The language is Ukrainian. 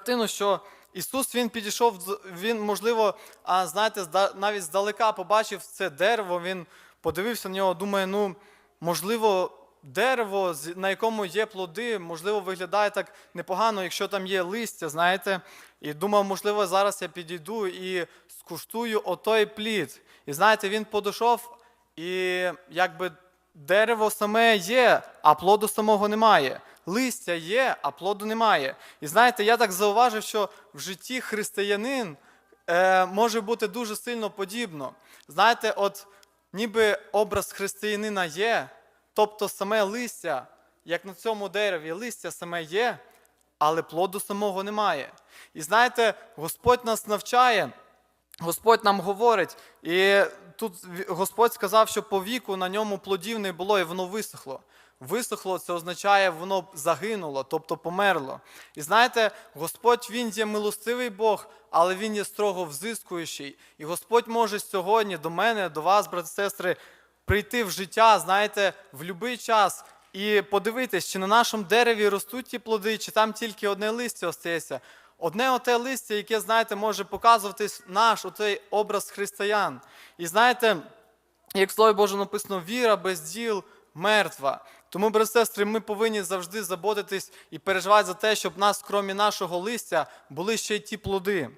картину, що Ісус Він підійшов, Він, можливо, а, знаєте, навіть здалека побачив це дерево, Він подивився на нього, думає, ну, можливо, дерево, на якому є плоди, можливо, виглядає так непогано, якщо там є листя, знаєте. І думав, можливо, зараз я підійду і скуштую отой плід. І знаєте, він подійшов, і якби дерево саме є, а плоду самого немає. Листя є, а плоду немає. І знаєте, я так зауважив, що в житті християнин е, може бути дуже сильно подібно. Знаєте, от ніби образ християнина є, тобто саме листя, як на цьому дереві, листя саме є, але плоду самого немає. І знаєте, Господь нас навчає. Господь нам говорить, і тут Господь сказав, що по віку на ньому плодів не було, і воно висохло. Висохло це означає, воно загинуло, тобто померло. І знаєте, Господь Він є милостивий Бог, але Він є строго взискуючий. І Господь може сьогодні до мене, до вас, брати сестри, прийти в життя, знаєте, в будь-який час і подивитись, чи на нашому дереві ростуть ті плоди, чи там тільки одне листя остається. Одне оте листя, яке, знаєте, може показуватись наш оцей образ християн. І знаєте, як в Слові Боже написано, віра без діл мертва. Тому, брат сестри, ми повинні завжди заботитись і переживати за те, щоб нас, крім нашого листя, були ще й ті плоди.